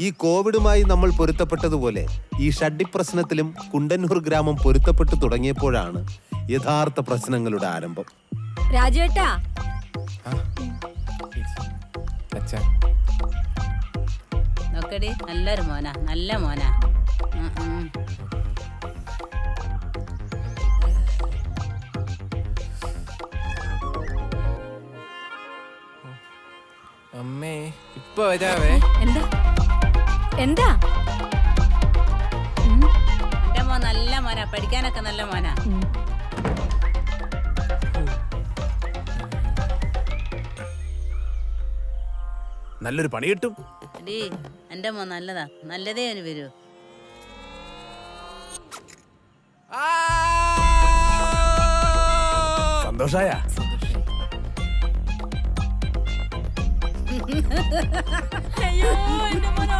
ഈ കോവിഡുമായി നമ്മൾ പൊരുത്തപ്പെട്ടതുപോലെ ഈ ഷഡ്ഡി പ്രശ്നത്തിലും കുണ്ടന്നൂർ ഗ്രാമം പൊരുത്തപ്പെട്ടു തുടങ്ങിയപ്പോഴാണ് യഥാർത്ഥ പ്രശ്നങ്ങളുടെ ആരംഭം. രാജേട്ടാ. അച്ഛാ. നോക്കടി നല്ലൊരു മോന നല്ല മോനാ. അമ്മേ ഇപ്പൊ വരാവേ. എന്താ? എന്താ? നല്ല മോനാ പഠിക്കാനൊക്കെ നല്ല മോനാ. നല്ലൊരു പണി കിട്ടും. എന്റെ മോൻ നല്ലതാ. നല്ലതേ അവന് വരൂ. സന്തോഷായ? അയ്യോ, എന്റെ മോൻ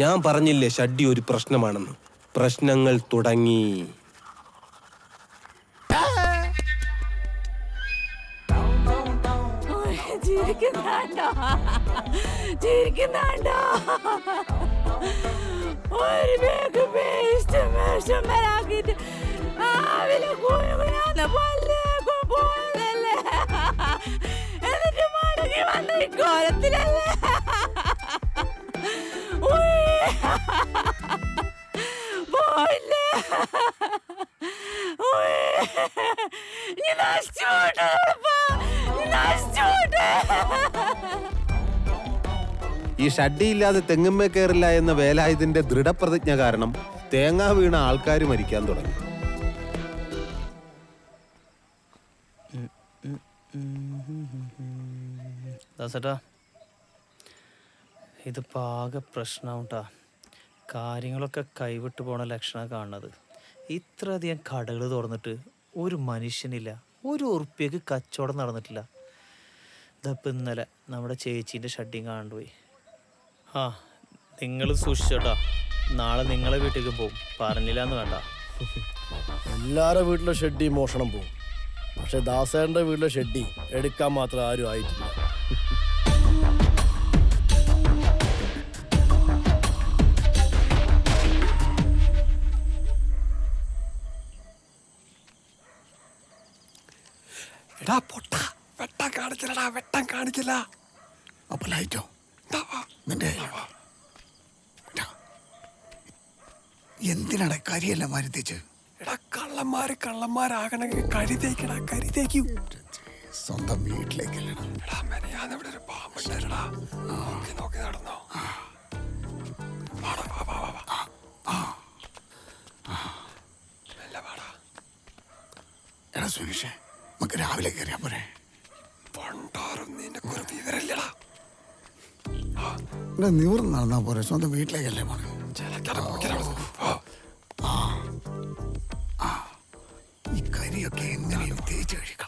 ഞാൻ പറഞ്ഞില്ലേ ഷഡ്ഡി ഒരു പ്രശ്നമാണെന്ന്. പ്രശ്നങ്ങൾ തുടങ്ങി. എന്നിട്ട് ഉയ്യ്. не Настюша, നീ നശിച്ചു ഈ ഷഡ്ഡി ഇല്ലാതെ തെങ്ങുമ്മേ കയറില്ല എന്ന വേലായുധന്റെ ദൃഢപ്രതിജ്ഞ കാരണം തേങ്ങ വീണ ആൾക്കാർ മരിക്കാൻ തുടങ്ങി. ദാസേട്ടാ ഇത് പാക പ്രശ്നം കേട്ടാ കാര്യങ്ങളൊക്കെ കൈവിട്ട് പോണ ലക്ഷണം കാണുന്നത്. ഇത്രയധികം കടകൾ തുറന്നിട്ട് ഒരു മനുഷ്യനില്ല ഒരു ഉറുപ്പ്യക്ക് കച്ചവടം നടന്നിട്ടില്ല. ഇതപ്പം ഇന്നലെ നമ്മുടെ ചേച്ചീന്റെ ഷഡ്ഡിങ് കാണുപോയി ആ നിങ്ങൾ സൂക്ഷിച്ചോട്ടാ. നാളെ നിങ്ങളെ വീട്ടിലേക്ക് പോകും പറഞ്ഞില്ല എന്ന് വേണ്ട. എല്ലാവരുടെ വീട്ടിലെ ഷെഡി മോഷണം പോകും പക്ഷെ ദാസേന്റെ വീട്ടിലെ ഷെഡി എടുക്കാൻ മാത്രം ആരും ആയിട്ടില്ല. എടാ പൊട്ട. വെട്ടം കാണിക്കലടാ വെട്ടം കാണിക്കില്ല അപ്പൊ ലൈറ്റോ നിന്റെ എന്തിനാണ് കരിയെല്ലാം മരുത്തിച്ച് എടാ കള്ളന്മാര് കള്ളന്മാരാകണമെങ്കിൽ കരി തേക്കടാ കരി തേക്കൂ. സ്വന്തം വീട്ടിലേക്കല്ലടാ എടാ മെനയാന്ന് ഇവിടെ ഒരു പാമ്പുണ്ടായിരുടാ നോക്കി നോക്കി നടന്നോ. വാടാ, വാ, വാ, വാ, വാ. മെല്ലെ വാടാ. എടാ സുനീഷേ നമുക്ക് രാവിലെ കയറിയാ പോരെ. പണ്ടാറും നിവർന്ന് നടന്നാ പോരെ. സ്വന്തം വീട്ടിലേക്കല്ലേ പോണേ. ഈ കരിയൊക്കെ എങ്ങനെയും തേച്ച് കഴിക്കളയും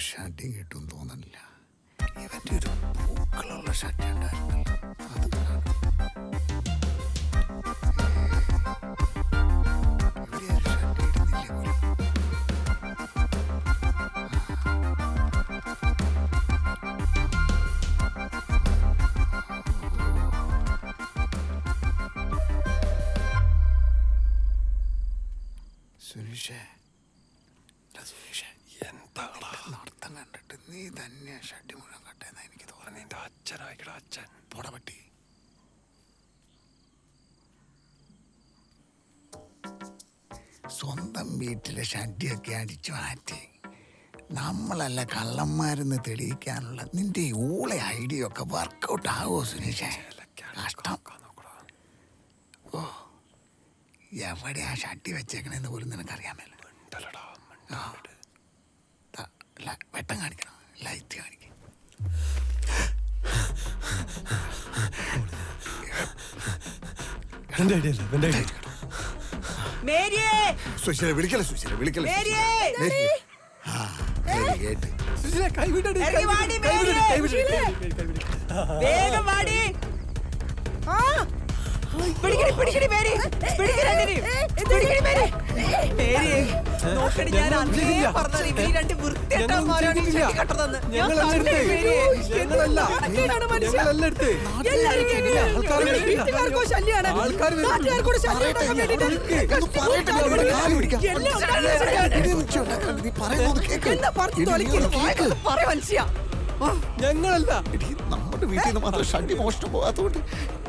ഒരു ഷർട്ട് കിട്ടും തോന്നുന്നില്ല ഇവൻ്റെ ഒരു പൂക്കളുള്ള ഷർട്ട് ഉണ്ടായിരുന്നല്ലോ അത് Sönüşe. Nasıl sönüşe? നീ തന്നെ ഷഡ്ഡി മുഴുവൻ കട്ടെന്നാ എനിക്ക് തോന്നുന്നു. നിന്റെ അച്ഛനായിക്കട അച്ഛൻ. പൊടപട്ടി സ്വന്തം വീട്ടിലെ ഷഡ്ഡിയൊക്കെ അടിച്ചു മാറ്റി നമ്മളല്ല കള്ളന്മാരെന്ന് തെളിയിക്കാനുള്ള നിന്റെ ഊളെ ഐഡിയ ഒക്കെ വർക്കൗട്ട് ആവോ സുനീഷേ? കഷ്ടം. ഓ ആ ഷട്ടി വെച്ചേക്കണെന്ന് പോലും നിനക്കറിയാമല്ലോ വെട്ടം കാണിക്കണം. ലൈറ്റ് കാണിക്ക. എന്റെ ഐഡിയ അല്ല? എന്റെ ഐഡിയ. മേരിയേ! സുശീല വിളിക്കല സുശീല? വിളിക്കല മേരിയേ! ആ കേട്ട്, കേട്ട് ഇറങ്ങി വാടി മേരിയേ! വേഗം വാടി. ആ. പിടിക്കടി പിടിക്കടി മേരി. പിടിക്കടി രണ്ടിനെയും. പിടിക്കടി മേരി. മേരി നോക്കടി ഞാൻ അന്നേ പറഞ്ഞത് ഇവർ രണ്ട് വൃത്തികെട്ടവന്മാരാണ് ഈ ചെടി കെട്ടുന്നതെന്ന്. ഞാൻ കണ്ടു മേരി. എന്ത് നാണക്കേടാണ് മനുഷ്യ. എല്ലാവരും കേൾക്കുക. ഇവിടെ വീട്ടുകാർക്കോ ശല്യാണ്. നാട്ടുകാർക്കൂടെ ശല്യം ഉണ്ടാക്കാൻ വേണ്ടിയിട്ട് എല്ലാം ഉണ്ടാക്കാൻ നീ പറയുന്നത് കേക്ക്. എന്താ പറഞ്ഞു വായിക്കൊണ്ട് പറ മനുഷ്യ. ഞങ്ങളല്ല. എടീ, നമ്മുടെ വീട്ടിൽ നിന്ന് മാത്രം ഷണ്ടി മോഷണം പോകാത്തതുകൊണ്ട്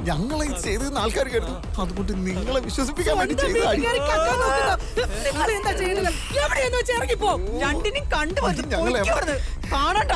ഞങ്ങളെ ഇത് ചെയ്തെന്ന് ആൾക്കാർ കേട്ടു. അതുകൊണ്ട് നിങ്ങളെ വിശ്വസിപ്പിക്കാൻ വേണ്ടി കണ്ടു ഞങ്ങൾ കാണണ്ട.